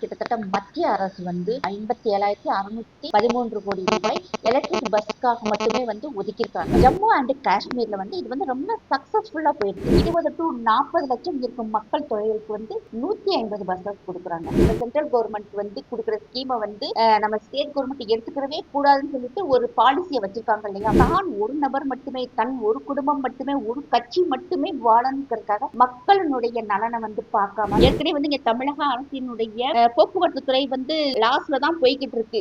கிட்டத்தட்ட மத்திய அரசு வந்து ஐம்பத்தி ஏழாயிரத்தி அறுநூத்தி பதிமூன்று கோடி ரூபாய் எலக்ட்ரிக் பஸ்க்காக மட்டுமே வந்து ஒதுக்கியிருக்காங்க. ஜம்மு அண்ட் காஷ்மீர்ல வந்து இது வந்து ரொம்ப சக்சஸ்ஃபுல்லா போயிருக்கு. இருபது டு நாற்பது லட்சம் இருக்கும் மக்கள் தொகைகளுக்கு வந்து நூத்தி ஐம்பது பஸ்ஸஸ் கொடுக்குறாங்க. இந்த சென்ட்ரல் கவர்மெண்ட் வந்து கொடுக்குற ஸ்கீமை வந்து நம்ம ஸ்டேட் கவர்மெண்ட் எடுத்துக்கிறவே கூடாதுன்னு சொல்லிட்டு ஒரு பாலிசியை வச்சிருக்காங்க இல்லையா? தான் ஒரு நபர் மட்டுமே தன் ஒரு குடும்பம் மட்டுமே ஒரு கட்சி மட்டுமே வாழணுங்கிறதுக்காக மக்களினுடைய நலனை வந்து பார்க்காம ஏற்கனவே வந்து இங்க தமிழக அரசினுடைய போக்குவரத்து துறை வந்து லாஸ்ல தான் போய்கிட்டு இருக்கு.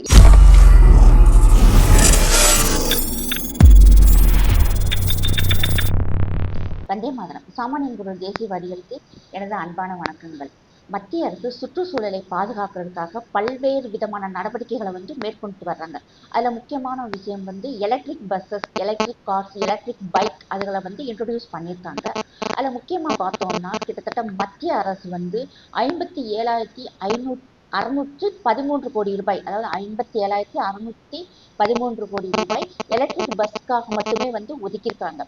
வந்தே மாதிரம். சாமானியன் குரல் தேசியவாதிகளுக்கு எனது அன்பான வணக்கங்கள். மத்திய அரசு சுற்றுச்சூழலை பாதுகாக்கிறதுக்காக பல்வேறு விதமான நடவடிக்கைகளை வந்து மேற்கொண்டு வர்றாங்க. அதுல முக்கியமான விஷயம் வந்து electric buses electric cars electric bike அதுகளை வந்து இன்ட்ரடியூஸ் பண்ணியிருக்காங்க. அதுல முக்கியமா பார்த்தோம்னா கிட்டத்தட்ட மத்திய அரசு வந்து ஐம்பத்தி ஏழாயிரத்தி ஐநூத்தி அறுநூற்று பதிமூன்று கோடி ரூபாய் அதாவது ஐம்பத்தி ஏழாயிரத்தி அறுநூத்தி பதிமூன்று கோடி ரூபாய் எலக்ட்ரிக் பஸ்க்காக மட்டுமே வந்து ஒதுக்கியிருக்காங்க.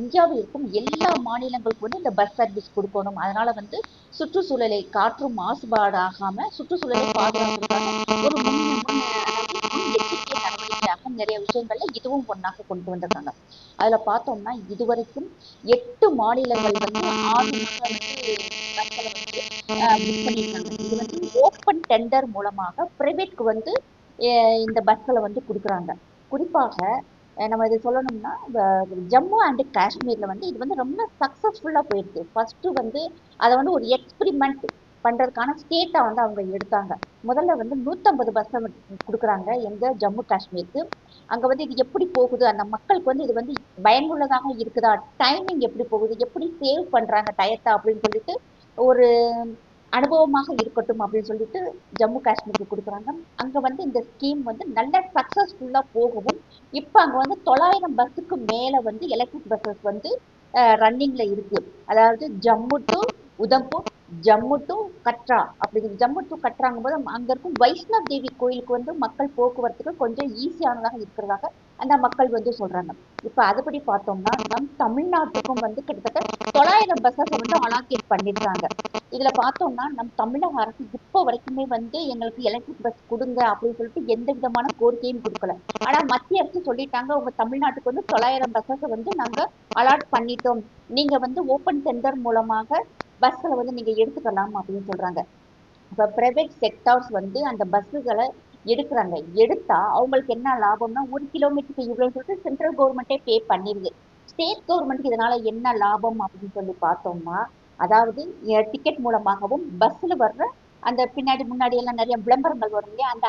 இந்தியாவில் இருக்கும் எல்லா மாநிலங்களுக்கும் வந்து இந்த பஸ் சர்வீஸ் கொடுக்கணும். அதனால வந்து சுற்றுச்சூழலை காற்று மாசுபாடு ஆகாம சுற்றுச்சூழலை பாதுகாக்கிறதுக்காக ஒரு முன் எச்சரிக்கை நடவடிக்கையாக நிறைய விஷயங்கள்ல இதுவும் ஒண்ணாக கொண்டு வந்திருக்காங்க. அதுல பார்த்தோம்னா இதுவரைக்கும் எட்டு மாநிலங்கள் வந்து ஆறு மாதம் வந்து பஸ்களை வந்து புக் பண்ணியிருக்காங்க. இது வந்து ஓப்பன் டெண்டர் மூலமாக பிரைவேட்க்கு வந்து இந்த பஸ்களை வந்து கொடுக்குறாங்க. குறிப்பாக நம்ம இது சொல்லணும்னா ஜம்மு அண்ட் காஷ்மீரில் வந்து இது வந்து ரொம்ப சக்ஸஸ்ஃபுல்லாக போயிருக்கு ஃபஸ்ட்டு வந்து அதை வந்து ஒரு எக்ஸ்பிரிமெண்ட் பண்ணுறதுக்கான ஸ்டேட்டாக வந்து அவங்க எடுத்தாங்க. முதல்ல வந்து நூற்றம்பது பஸ் கொடுக்குறாங்க எங்கள் ஜம்மு காஷ்மீருக்கு. அங்கே வந்து இது எப்படி போகுது? அந்த மக்களுக்கு வந்து இது வந்து பயனுள்ளதாக இருக்குதா? டைமிங் எப்படி போகுது? எப்படி சேவ் பண்றாங்க டயத்தை அப்படின்னு சொல்லிட்டு ஒரு அனுபவமாக இருக்கட்டும் அப்படின்னு சொல்லிட்டு ஜம்மு காஷ்மீருக்கு கொடுக்குறாங்க. அங்க வந்து இந்த ஸ்கீம் வந்து நல்ல சக்சஸ்ஃபுல்லா போகவும் இப்போ அங்க வந்து தொள்ளாயிரம் பஸ்ஸுக்கு மேல வந்து எலக்ட்ரிக் பஸ்ஸஸ் வந்து ரன்னிங்ல இருக்கு. அதாவது ஜம்மு டு உதம்பூர் ஜம்மு டு கட்ரா அப்படி ஜம்மு டு கட்ராங்கும் போது அங்க இருக்கும் வைஷ்ணவ் தேவி கோயிலுக்கு வந்து மக்கள் போக்குவரத்துக்கு கொஞ்சம் ஈஸியானதாக இருக்கிறதாக அந்த மக்கள் வந்து சொல்றாங்க. இப்ப அதுபடி பார்த்தோம்னா நம் தமிழ்நாட்டுக்கும் வந்து கிட்டத்தட்ட தொள்ளாயிரம் பஸ்ஸஸ் வந்து அலாக்கேட் பண்ணிருக்காங்க. இதுல பார்த்தோம்னா நம் தமிழக அரசு இப்போ வரைக்குமே வந்து எங்களுக்கு எலக்ட்ரிக் பஸ் கொடுங்க அப்படின்னு சொல்லிட்டு எந்த விதமான கோரிக்கையும் கொடுக்கல. ஆனா மத்திய அரசு சொல்லிட்டாங்க உங்க தமிழ்நாட்டுக்கு வந்து தொள்ளாயிரம் பஸ்ஸஸ் வந்து நாங்க அலாட் பண்ணிட்டோம். நீங்க வந்து ஓப்பன் டெண்டர் மூலமாக பஸ்ஸில் வந்து நீங்க எடுத்துக்கலாம் அப்படின்னு சொல்றாங்க. இப்போ பிரைவேட் செக்டார்ஸ் வந்து அந்த பஸ்ஸுகளை எடுக்கிறாங்க. எடுத்தா அவங்களுக்கு என்ன லாபம்னா ஒரு கிலோமீட்டருக்கு இவ்வளவு சொல்லிட்டு சென்ட்ரல் கவர்மெண்ட்டே பே பண்ணிருது. ஸ்டேட் கவர்மெண்ட்டுக்கு இதனால என்ன லாபம் அப்படின்னு சொல்லி பார்த்தோம்னா அதாவது டிக்கெட் மூலமாகவும் பஸ்ல வர்ற அந்த பின்னாடி முன்னாடி எல்லாம் நிறைய விளம்பரங்கள் வரும் இல்லையா? அந்த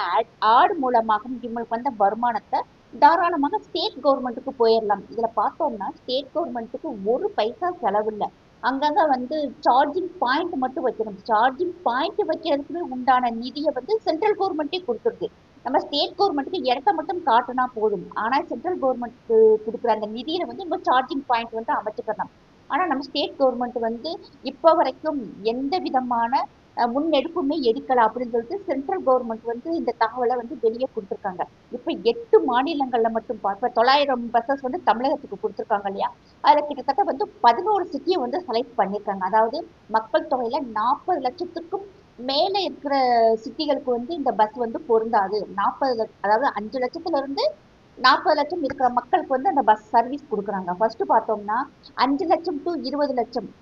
ஆடு மூலமாகவும் இவங்களுக்கு வந்த வருமானத்தை தாராளமாக ஸ்டேட் கவர்மெண்ட்டுக்கு போயிடலாம் இதுல பார்த்தோம்னா ஸ்டேட் கவர்மெண்ட்டுக்கு ஒரு பைசா செலவில்லை அங்கங்க வந்து சார்ஜிங் பாயிண்ட் மட்டும் வைக்கணும் சார்ஜிங் பாயிண்ட் வைக்கிறதுக்குமே உண்டான நிதியை வந்து சென்ட்ரல் கவர்மெண்ட்டே கொடுத்துருது நம்ம ஸ்டேட் கவர்மெண்ட்டுக்கு இடத்த மட்டும் காட்டினா போதும். ஆனால் சென்ட்ரல் கவர்மெண்ட் கொடுக்குற அந்த நிதியில வந்து நம்ம சார்ஜிங் பாயிண்ட் வந்து அமைச்சுக்கலாம் ஆனால் நம்ம ஸ்டேட் கவர்மெண்ட் வந்து இப்போ வரைக்கும் எந்த விதமான முன்னெடுப்புமே எடுக்கல அப்படின்னு சொல்லிட்டு சென்ட்ரல் கவர்மெண்ட் வந்து இந்த தகவலை வந்து வெளியே கொடுத்துருக்காங்க. இப்ப எட்டு மாநிலங்கள்ல மட்டும் பா- இப்ப தொள்ளாயிரம் பஸ்ஸஸ் வந்து தமிழகத்துக்கு கொடுத்துருக்காங்க இல்லையா? அதில் கிட்டத்தட்ட வந்து பதினோரு சிட்டியை வந்து செலக்ட் பண்ணியிருக்காங்க. அதாவது மக்கள் தொகையில நாற்பது லட்சத்துக்கும் மேல இருக்கிற சிட்டிகளுக்கு வந்து இந்த பஸ் வந்து பொருந்தாது. நாற்பது லட்ச அதாவது அஞ்சு லட்சத்துல இருந்து நாற்பது லட்சம் இருக்கிற மக்களுக்கு வந்து அந்த பஸ் சர்வீஸ் கொடுக்குறாங்க. ஃபர்ஸ்ட் பார்த்தோம்னா அஞ்சு லட்சம் டு இருபது லட்சம்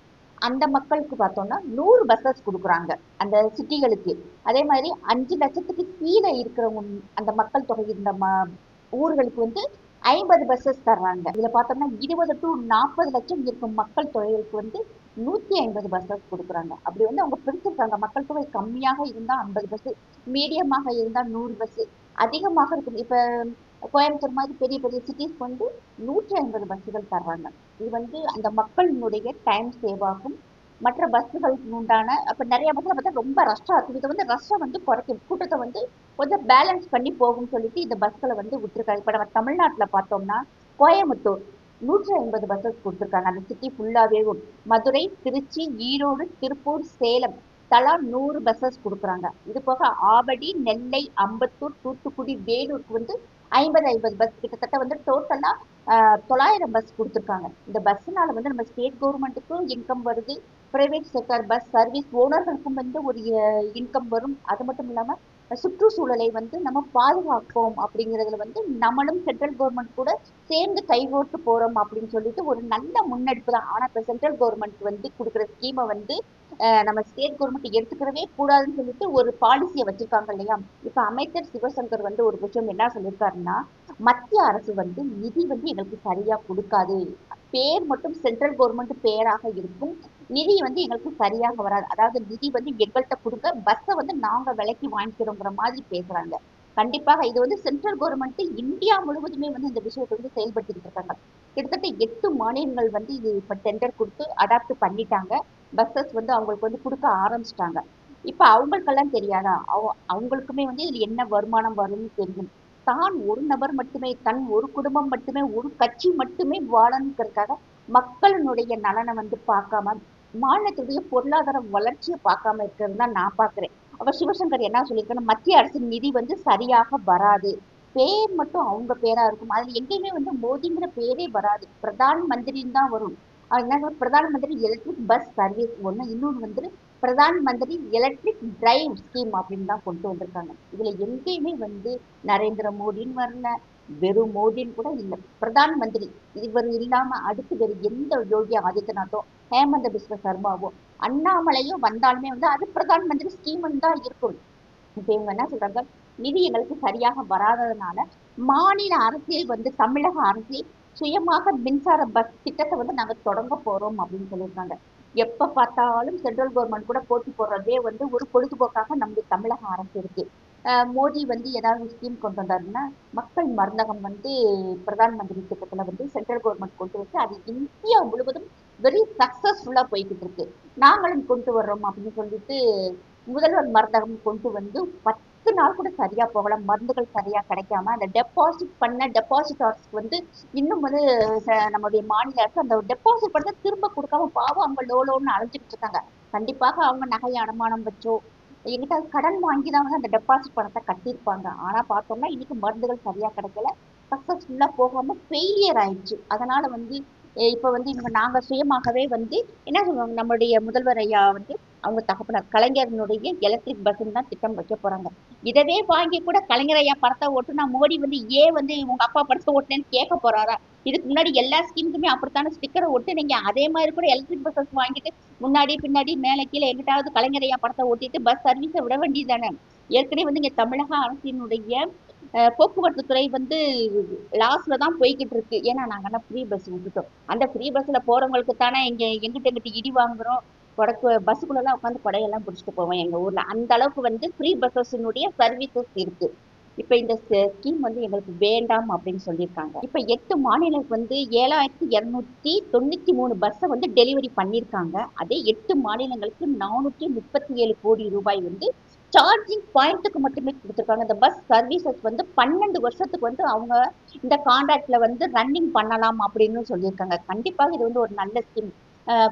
அந்த மக்களுக்கு பார்த்தோம்னா நூறு பஸ்ஸஸ் கொடுக்குறாங்க அந்த சிட்டிகளுக்கு. அதே மாதிரி அஞ்சு லட்சத்துக்கு கீழே இருக்கிறவங்க அந்த மக்கள் தொகை இருந்த ம- ஊர்களுக்கு வந்து ஐம்பது பஸ்ஸஸ் தர்றாங்க. இதில் பார்த்தோம்னா இருபது டு நாற்பது லட்சம் இருக்கும் மக்கள் தொகைகளுக்கு வந்து நூத்தி ஐம்பது பஸ்ஸஸ் கொடுக்குறாங்க. அப்படி வந்து அவங்க பிரிச்சிருக்காங்க. மக்கள் தொகை கம்மியாக இருந்தா ஐம்பது பஸ்ஸு மீடியமாக இருந்தா நூறு பஸ்ஸு அதிகமாக இருக்கும். இப்ப கோயம்புத்தூர் மாதிரி பெரிய பெரிய சிட்டிஸ்க்கு வந்து நூற்றி ஐம்பது பஸ்ஸுகள் தர்றாங்க. இது வந்து அந்த மக்களினுடைய டைம் சேவ் ஆகும். மற்ற பஸ்ஸுகளுக்கு உண்டான அப்ப நிறைய பஸ்ஸில் பார்த்தா ரொம்ப ரஷ்ஷா இருக்கும். இது வந்து ரஷ்ஷை வந்து குறைக்கும். கூட்டத்தை வந்து கொஞ்சம் பேலன்ஸ் பண்ணி போகும்னு சொல்லிட்டு இந்த பஸ்களை வந்து விட்டுருக்காங்க. இப்ப நம்ம தமிழ்நாட்டுல பார்த்தோம்னா கோயம்புத்தூர் நூற்றி ஐம்பது பஸ்ஸஸ் கொடுத்துருக்காங்க. அந்த சிட்டி ஃபுல்லாவே மதுரை திருச்சி ஈரோடு திருப்பூர் சேலம் தலா நூறு பஸ்ஸஸ் கொடுக்குறாங்க. இது போக ஆவடி நெல்லை அம்பத்தூர் தூத்துக்குடி வேலூருக்கு வந்து ஐம்பது ஐம்பது பஸ் கிட்டத்தட்ட வந்து டோட்டலாக தொள்ளாயிரம் பஸ் கொடுத்துருக்காங்க. இந்த பஸ்ஸுனால வந்து நம்ம ஸ்டேட் கவர்மெண்ட்டுக்கும் இன்கம் வருது. பிரைவேட் செக்டர் பஸ் சர்வீஸ் ஓனர்களுக்கும் வந்து ஒரு இன்கம் வரும். அது மட்டும் இல்லாமல் சுற்றுச்சூழலை வந்து நம்ம பாதுகாப்போம் அப்படிங்கிறதுல வந்து நம்மளும் சென்ட்ரல் கவர்மெண்ட் கூட சேர்ந்து கைகோர்த்து போகிறோம் அப்படின்னு சொல்லிட்டு ஒரு நல்ல முன்னெடுப்பு தான். ஆனால் இப்போ சென்ட்ரல் கவர்மெண்ட் வந்து கொடுக்குற ஸ்கீமை வந்து நம்ம ஸ்டேட் கவர்மெண்ட் எடுத்துக்கிறவே கூடாதுன்னு சொல்லிட்டு ஒரு பாலிசியை வச்சிருக்காங்க இல்லையா? இப்ப அமைச்சர் சிவசங்கர் வந்து ஒரு விஷயம் என்ன சொல்லியிருக்காருன்னா மத்திய அரசு வந்து நிதி வந்து எங்களுக்கு சரியா கொடுக்காது. பேர் மட்டும் சென்ட்ரல் கவர்மெண்ட் பேராக இருக்கும். நிதி வந்து எங்களுக்கு சரியாக வராது. அதாவது நிதி வந்து எங்கள்கிட்ட கொடுக்க பஸ்ஸை வந்து நாங்க விலைக்கு வாங்கிக்கிறோங்கிற மாதிரி பேசுறாங்க. கண்டிப்பாக இது வந்து சென்ட்ரல் கவர்மெண்ட் இந்தியா முழுவதுமே வந்து இந்த விஷயத்தை வந்து செயல்படுத்திட்டு இருக்காங்க. கிட்டத்தட்ட எட்டு மாநிலங்கள் வந்து இது இப்ப டெண்டர் கொடுத்து அடாப்ட் பண்ணிட்டாங்க. பஸ்ஸஸ் வந்து அவங்களுக்கு வந்து கொடுக்க ஆரம்பிச்சிட்டாங்க. இப்ப அவங்களுக்கெல்லாம் தெரியாதா? அவ- அவங்களுக்குமே வந்து இதில் என்ன வருமானம் வரும்னு தெரியும். தான் ஒரு நபர் மட்டுமே தன் ஒரு குடும்பம் மட்டுமே ஒரு கட்சி மட்டுமே வாழணுங்கிறதுக்காக மக்களினுடைய நலனை வந்து பார்க்காம மாநிலத்துடைய பொருளாதார வளர்ச்சியை பார்க்காம இருக்கிறது தான் நான் பார்க்குறேன். அவர் சிவசங்கர் என்ன சொல்லியிருக்காரு மத்திய அரசின் நிதி வந்து சரியாக வராது. பேர் மட்டும் அவங்க பேரா இருக்கும். அதுல எங்கேயுமே வந்து மோதிங்கிற பேரே வராது. பிரதான் மந்திரின்னு தான் வரும். அதனால என்ன Pradhan Mantri electric bus service ஒன்று இன்னொன்று வந்து Pradhan Mantri electric drive scheme அப்படின்னு தான் கொண்டு வந்திருக்காங்க. இதுல எங்கேயுமே வந்து நரேந்திர மோடின்னு வரல வெறும் மோடின்னு கூட இல்லை. பிரதான் மந்திரி இவர் இல்லாம அடுத்து வேறு எந்த யோகி ஆதித்யநாத்தோ ஹேமந்த பிஸ்வ சர்மாவோ அண்ணாமலையோ வந்தாலுமே வந்து அது பிரதான் மந்திரி ஸ்கீம்னு தான் இருக்கும். இப்போ இவங்க என்ன சொல்றாங்க? நிதி எங்களுக்கு சரியாக வராததுனால மாநில அரசியல் வந்து தமிழக அரசியல் சுயமாக மின்சார பஸ் திட்டத்தை வந்து நாங்க தொடங்க போறோம் அப்படின்னு சொல்லியிருக்காங்க. எப்ப பார்த்தாலும் சென்ட்ரல் கவர்மெண்ட் கூட போட்டி போடுறதே வந்து ஒரு பொழுதுபோக்காக நம்முடைய தமிழக அரசு மோடி வந்து ஏதாவது ஸ்கீம் கொண்டு வந்தாருன்னா மக்கள் மருந்தகம் வந்து பிரதான் மந்திரி திட்டத்துல வந்து சென்ட்ரல் கவர்மெண்ட் கொண்டு வந்து அது இந்தியா முழுவதும் வெரி சக்சஸ்ஃபுல்லா போய்கிட்டு இருக்கு. நாங்களும் கொண்டு வர்றோம் அப்படின்னு சொல்லிட்டு முதல்வர் மருந்தகம் கொண்டு வந்து பத்து பத்து நாள் கூட சரியா போகல. மருந்துகள் சரியா கிடைக்காம அந்த டெபாசிட் பண்ண டெபாசிட்டார்ஸ்க்கு வந்து இன்னும் வந்து நம்மளுடைய மாநில அரசு அந்த டெபாசிட் பண்ண திரும்ப கொடுக்காம பாவம் அவங்க லோலோன்னு அழைச்சிட்டு இருக்காங்க. கண்டிப்பாக அவங்க நகை அடமானம் வச்சோ எங்கிட்ட கடன் வாங்கி தான் வந்து அந்த டெபாசிட் பணத்தை கட்டியிருப்பாங்க. ஆனா பார்த்தோம்னா இன்னைக்கு மருந்துகள் சரியா கிடைக்கல. சக்ஸஸ்ஃபுல்லாக போகாம ஃபெயிலியர் ஆயிடுச்சு. அதனால வந்து இப்போ வந்து இவங்க நாங்க சுயமாகவே வந்து என்ன சொல்லுவாங்க நம்மளுடைய முதல்வர் ஐயா வந்து அவங்க தகப்பனார் கலைஞரனுடைய எலக்ட்ரிக் பஸ்ன்னு தான் திட்டம் வைக்க போறாங்க. இதவே வாங்கி கூட கலைஞர் ஐயா படத்தை ஓட்டுனா மோடி வந்து ஏன் வந்து உங்க அப்பா படத்தை ஓட்டுனேன்னு கேட்க போறாரா? இதுக்கு முன்னாடி எல்லா ஸ்கீமுக்குமே அப்படித்தானே ஸ்டிக்கரை ஒட்டு நீங்க அதே மாதிரி கூட எலக்ட்ரிக் பஸ்ஸஸ் வாங்கிட்டு முன்னாடி பின்னாடி மேலே கீழே எங்கிட்டாவது கலைஞர் ஐயா படத்தை ஓட்டிட்டு பஸ் சர்வீஸை விட வேண்டியதானே ஏற்கனவே வந்து இங்க தமிழக அரசினுடைய போக்குவரத்து துறை வந்து லாஸ்ல தான் போய்கிட்டு இருக்கு. ஏன்னா நாங்கன்னா ஃப்ரீ பஸ் விட்டுட்டோம் அந்த ஃப்ரீ பஸ்ல போறவங்களுக்கு தானே இங்க எங்கிட்ட எங்கிட்ட இடி வாங்குறோம். கொடக்கு பஸ்ஸுக்குள்ளெல்லாம் உட்காந்து கொடையெல்லாம் பிடிச்சிட்டு போவோம் எங்கள் ஊர்ல. அந்த அளவுக்கு வந்து ஃப்ரீ பஸ்ஸஸினுடைய சர்வீசஸ் இருக்கு. இப்போ இந்த ஸ்கீம் வந்து எங்களுக்கு வேண்டாம் அப்படின்னு சொல்லியிருக்காங்க. இப்ப எட்டு மாநிலங்களுக்கு வந்து ஏழாயிரத்தி இருநூத்தி தொண்ணூத்தி மூணு பஸ்ஸை வந்து டெலிவரி பண்ணியிருக்காங்க. அதே எட்டு மாநிலங்களுக்கு நானூற்றி முப்பத்தி ஏழு கோடி ரூபாய் வந்து சார்ஜிங் பாயிண்ட்டுக்கு மட்டுமே கொடுத்துருக்காங்க. இந்த பஸ் சர்வீசஸ் வந்து பன்னெண்டு வருஷத்துக்கு வந்து அவங்க இந்த கான்ட்ராக்டில் வந்து ரன்னிங் பண்ணலாம் அப்படின்னு சொல்லியிருக்காங்க. கண்டிப்பாக இது வந்து ஒரு நல்ல ஸ்கீம்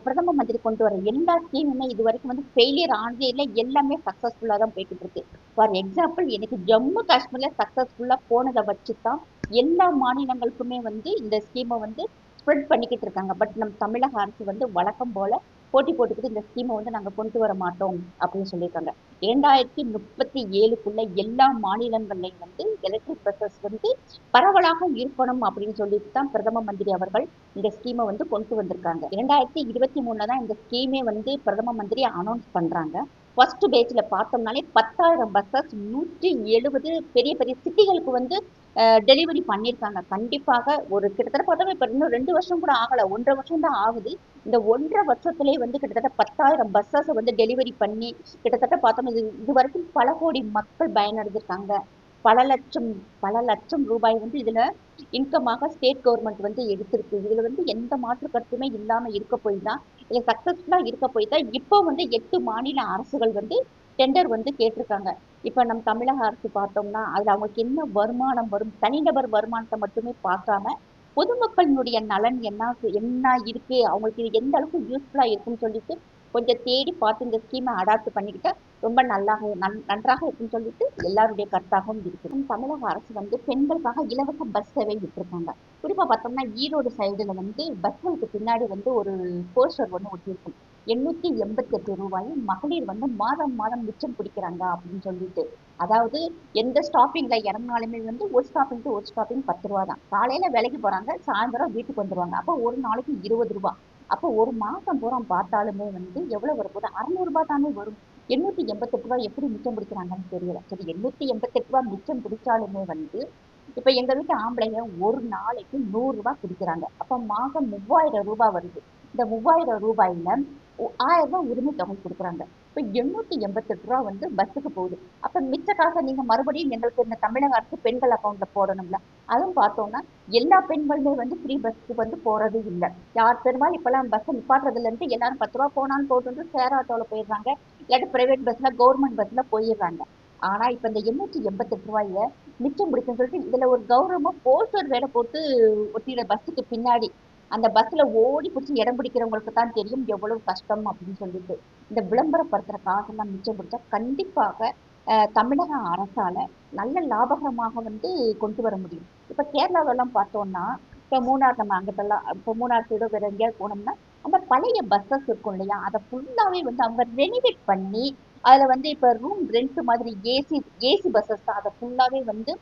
பிரதம மந்திரி கொண்டு வர எல்லா ஸ்கீமுமே இது வரைக்கும் வந்து ஃபெயிலியர் ஆனதே இல்லை. எல்லாமே சக்ஸஸ்ஃபுல்லாக தான் போய்கிட்டு இருக்கு ஃபார் எக்ஸாம்பிள் எனக்கு ஜம்மு காஷ்மீர்ல சக்ஸஸ்ஃபுல்லாக போனதை வச்சு தான் எல்லா மாநிலங்களுக்குமே வந்து இந்த ஸ்கீமை வந்து ஸ்ப்ரெட் பண்ணிக்கிட்டு இருக்காங்க. பட் நம்ம தமிழக அரசு வந்து வழக்கம் போல போட்டி போட்டுக்கிட்டு இந்த ஸ்கீமை வந்து நாங்கள் கொண்டு வர மாட்டோம் அப்படின்னு சொல்லியிருக்காங்க. இரண்டாயிரத்தி முப்பத்தி ஏழுக்குள்ள எல்லா மாநிலங்கள்லையும் வந்து எலக்ட்ரிக் பஸ்ஸஸ் வந்து பரவலாக இருக்கணும் அப்படின்னு சொல்லிட்டு தான் பிரதம மந்திரி அவர்கள் இந்த ஸ்கீமை வந்து கொண்டு வந்திருக்காங்க. இரண்டாயிரத்தி இருபத்தி மூணுல தான் இந்த ஸ்கீமே வந்து பிரதம மந்திரி அனௌன்ஸ் பண்றாங்க. ஃபர்ஸ்ட் பேஜில் பார்த்தோம்னாலே பத்தாயிரம் பஸ்ஸஸ் நூற்றி எழுபது பெரிய பெரிய சிட்டிகளுக்கு வந்து டெலிவரி பண்ணியிருக்காங்க. கண்டிப்பாக ஒரு கிட்டத்தட்ட பார்த்தோம்னா இப்போ இன்னும் ரெண்டு வருஷம் கூட ஆகலை. ஒன்றரை வருஷம் தான் ஆகுது. இந்த ஒன்றரை வருஷத்துலேயே வந்து கிட்டத்தட்ட பத்தாயிரம் பஸ்ஸஸை வந்து டெலிவரி பண்ணி கிட்டத்தட்ட பார்த்தோம் இது இது வரைக்கும் பல கோடி மக்கள் பயனடைஞ்சிருக்காங்க. பல லட்சம் பல லட்சம் ரூபாய் வந்து இதுல இன்கமாக ஸ்டேட் கவர்மெண்ட் வந்து எடுத்திருக்கு. இதுல வந்து எந்த மாற்று கருத்துமே இல்லாம இருக்க போய் தான் இதில் சக்ஸஸ்ஃபுல்லாக இருக்க போய் தான் இப்போ வந்து எட்டு மாநில அரசுகள் வந்து டெண்டர் வந்து கேட்டிருக்காங்க. இப்போ நம்ம தமிழக அரசு பார்த்தோம்னா அதில் அவங்களுக்கு என்ன வருமானம் வரும்? தனிநபர் வருமானத்தை மட்டுமே பார்க்காம பொதுமக்களினுடைய நலன் என்ன என்ன இருக்கு அவங்களுக்கு இது எந்த அளவுக்கு யூஸ்ஃபுல்லாக இருக்குன்னு சொல்லிட்டு கொஞ்சம் தேடி பார்த்து இந்த ஸ்கீமை அடாப்ட் பண்ணிக்கிட்டா ரொம்ப நல்லாக நன்- நன்றாக இருக்குன்னு சொல்லிட்டு எல்லாருடைய கருத்தாகவும் இருக்குது. தமிழக அரசு வந்து பெண்களுக்காக இலவச பஸ் சேவை விட்டுருக்காங்க. குறிப்பா பார்த்தோம்னா ஈரோடு சைடுல வந்து பஸ்களுக்கு பின்னாடி வந்து ஒரு போஸ்டர் ஒன்று ஒட்டியிருக்கும் எண்ணூத்தி எண்பத்தி எட்டு ரூபாயும் மகளிர் வந்து மாதம் மாதம் மிச்சம் பிடிக்கிறாங்க அப்படின்னு சொல்லிட்டு. அதாவது எந்த ஸ்டாப்பிங்ல இறங்கினாலுமே வந்து ஒரு ஸ்டாப்பிங் டு ஒரு ஸ்டாப்பிங் பத்து ரூபா தான் காலையில வேலைக்கு போறாங்க சாயந்தரம் வீட்டுக்கு வந்துருவாங்க. அப்போ ஒரு நாளைக்கு இருபது ரூபா. அப்போ ஒரு மாசம் பூரா பார்த்தாலுமே வந்து எவ்வளவு ஒரு ஒரு அறுநூறுபா தானே வரும். எண்ணூத்தி எண்பத்தெட்டு ரூபாய் எப்படி மிச்சம் பிடிக்கிறாங்கன்னு தெரியல. சரி எண்ணூத்தி எண்பத்தெட்டு ரூபாய் மிச்சம் பிடிச்சாலுமே வந்து இப்ப எங்க வீட்டு ஆம்பளைங்க ஒரு நாளைக்கு நூறு ரூபாய் பிடிக்கிறாங்க அப்ப மாசம் மூவாயிரம் ரூபாய் வருது. இந்த மூவாயிரம் ரூபாயில ஒ- ஆயிரம் ரூபாய் உரிமை தொகை கொடுக்குறாங்க. இப்போ எண்ணூத்தி எண்பத்தெட்டு ரூபா வந்து பஸ்ஸுக்கு போகுது. அப்ப மிச்ச காசை நீங்க மறுபடியும் எங்களுக்கு இந்த தமிழக அரசு பெண்கள் அக்கௌண்ட்ல போடணும்ல. அதுவும் பார்த்தோம்னா எல்லா பெண்களுமே வந்து ஃப்ரீ பஸ்ஸுக்கு வந்து போறது இல்லை. யார் பெரும்பாலும் இப்பெல்லாம் பஸ்ஸை நிப்பாட்டுறது இல்லைன்ட்டு எல்லாரும் பத்து ரூபா போனாலும் போட்டு சேர் ஆட்டோல போயிடுறாங்க. இல்லாட்டி பிரைவேட் பஸ்ல கவர்மெண்ட் பஸ்ல போயிடுறாங்க. ஆனா இப்ப இந்த எண்ணூத்தி எண்பத்தெட்டு ரூபாயில மிச்சம் பிடிக்கும்னு சொல்லிட்டு இதுல ஒரு கௌரவமா போஸ்டர் வேலை போட்டு ஒட்டிட பஸ்ஸுக்கு பின்னாடி அந்த பஸ்ல ஓடி பிடிச்சி இடம் பிடிக்கிறவங்களுக்கு தான் தெரியும் எவ்வளவு கஷ்டம் அப்படின்னு சொல்லிட்டு. இந்த விளம்பரப்படுத்துற காசெல்லாம் மிச்சம் பிடிச்சா கண்டிப்பாக தமிழக அரசால நல்ல லாபகரமாக வந்து கொண்டு வர முடியும். இப்ப கேரளாவெல்லாம் பார்த்தோம்னா இப்போ மூணார் நம்ம அங்கிட்டெல்லாம் இப்போ மூணார் சைடோ வேற எங்கேயாவது போனோம்னா அந்த பழைய பஸ்ஸஸ் இருக்கும் இல்லையா? அதை ஃபுல்லாகவே வந்து அவங்க ரெனிவேட் பண்ணி அதில் வந்து இப்போ ரூம் ரெண்ட் மாதிரி ஏசி ஏசி பஸ்ஸஸ் தான். அதை ஃபுல்லாகவே வந்து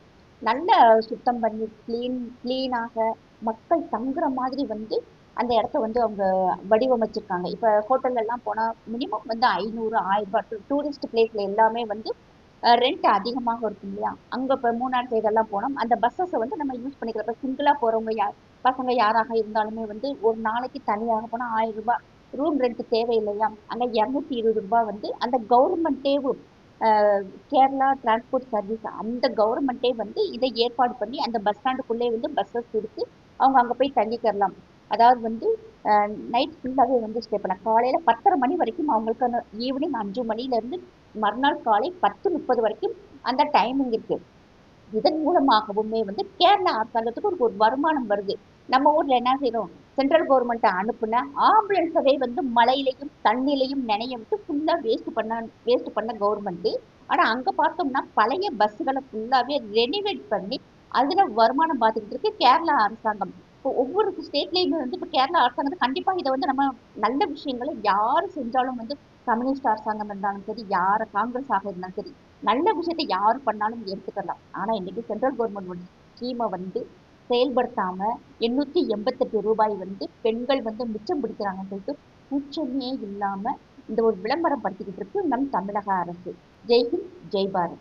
நல்ல சுத்தம் பண்ணி க்ளீன் க்ளீனாக மக்கள் தங்குற மாதிரி வந்து அந்த இடத்த வந்து அவங்க வடிவமைச்சிருக்காங்க. இப்ப ஹோட்டல்லலாம் போனால் போனா மினிமம் வந்து ஐநூறு ஆயிரம் ரூபாய். டூரிஸ்ட் பிளேஸ்ல எல்லாமே வந்து ரெண்ட் அதிகமாக இருக்கும் இல்லையா? அங்க இப்ப மூணார் சைடெல்லாம் போனோம். அந்த பஸ்ஸஸை வந்து நம்ம யூஸ் பண்ணிக்கலாம் இப்ப சிங்கிளா போறவங்க யார் பசங்க யாராக இருந்தாலுமே வந்து ஒரு நாளைக்கு தனியாக போனா ஆயிரம் ரூபாய். ரூம் ரெண்ட் தேவையில்லையா? அங்க இருநூத்தி இருபது ரூபாய் வந்து அந்த கவர்மெண்ட்டேவும் கேரளா டிரான்ஸ்போர்ட் சர்வீஸ் அந்த கவர்மெண்ட்டே வந்து இதை ஏற்பாடு பண்ணி அந்த பஸ் ஸ்டாண்டுக்குள்ளே வந்து பஸ்ஸஸ் கொடுத்து அவங்க அங்கே போய் தங்கிக்கிறலாம். அதாவது வந்து நைட் ஃபுல்லாகவே வந்து ஸ்டே பண்ண காலையில் பத்தரை மணி வரைக்கும் அவங்களுக்கு ஈவினிங் அஞ்சு மணிலேருந்து மறுநாள் காலை பத்து முப்பது வரைக்கும் அந்த டைமிங் இருக்குது இதன் மூலமாகவுமே வந்து கேரளா அரசாங்கத்துக்கு ஒரு ஒரு வருமானம் வருது. நம்ம ஊரில் என்ன செய்கிறோம் சென்ட்ரல் கவர்மெண்ட்டை அனுப்புன ஆம்புலன்ஸவே வந்து மழையிலையும் தண்ணிலையும் நினைய விட்டு ஃபுல்லாக வேஸ்ட் பண்ண வேஸ்ட் பண்ண கவர்மெண்ட்டு ஆனால் அங்கே பார்த்தோம்னா பழைய பஸ்ஸுகளை ஃபுல்லாகவே ரெனிவேட் பண்ணி அதில் வருமானம் பார்த்துக்கிட்டு இருக்கு கேரளா அரசாங்கம். இப்போ ஒவ்வொரு ஸ்டேட்லேயுமே வந்து இப்போ கேரளா அரசாங்கத்தை கண்டிப்பாக இதை வந்து நம்ம நல்ல விஷயங்களை யார் செஞ்சாலும் வந்து கம்யூனிஸ்ட் அரசாங்கம் இருந்தாலும் சரி யார் காங்கிரஸ் ஆக இருந்தாலும் சரி நல்ல விஷயத்தை யார் பண்ணாலும் எடுத்துக்கலாம். ஆனால் இன்றைக்கி சென்ட்ரல் கவர்மெண்ட் ஸ்கீமை வந்து செயல்படுத்தாம எண்ணூத்தி எண்பத்தெட்டு ரூபாய் வந்து பெண்கள் வந்து மிச்சம் பிடிக்கிறாங்கன்னு சொல்லிட்டு கூச்சமே இல்லாம இந்த ஒரு விளம்பரம் படுத்திக்கிட்டு இருக்கு நம் தமிழக அரசு. ஜெய்ஹிந்த் ஜெய் பாரத்.